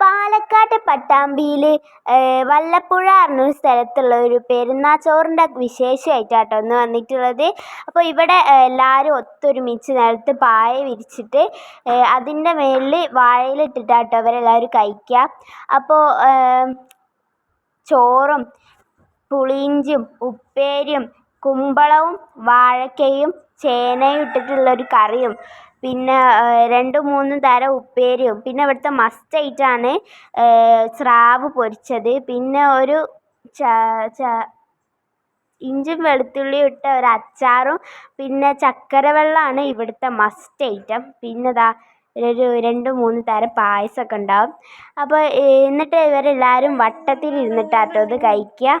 പാലക്കാട് പട്ടാമ്പിയിൽ വല്ലപ്പുഴ പറഞ്ഞൊരു സ്ഥലത്തുള്ള ഒരു പെരുന്നാൾ വിശേഷമായിട്ടാട്ടോ ഇന്ന് വന്നിട്ടുള്ളത്. അപ്പോൾ ഇവിടെ എല്ലാവരും ഒത്തൊരുമിച്ച് നിലത്ത് പായ വിരിച്ചിട്ട് അതിന്റെ മേളിൽ വാഴയിലിട്ടിട്ടാട്ടോ അവരെല്ലാവരും കഴിക്കുക അപ്പോൾ ചോറും പുളിയിഞ്ചും ഉപ്പേരിയും കുമ്പളവും വാഴക്കയും ചേനയും ഇട്ടിട്ടുള്ളൊരു കറിയും പിന്നെ രണ്ട് മൂന്ന് തരം ഉപ്പേരിയും. പിന്നെ ഇവിടുത്തെ മസ്റ്റ് ഐറ്റമാണ് സ്രാവ് പൊരിച്ചത്. പിന്നെ ഒരു ഇഞ്ചും വെളുത്തുള്ളിയും ഇട്ട ഒരു അച്ചാറും പിന്നെ ചക്കര വെള്ളമാണ് ഇവിടുത്തെ മസ്റ്റ് ഐറ്റം. പിന്നെ ദാ ഒരു രണ്ട് മൂന്ന് തരം പായസമൊക്കെ ഉണ്ടാവും. അപ്പോൾ എന്നിട്ട് ഇവരെല്ലാവരും വട്ടത്തിലിരുന്നിട്ടാട്ടോ ഇത് കഴിക്കുക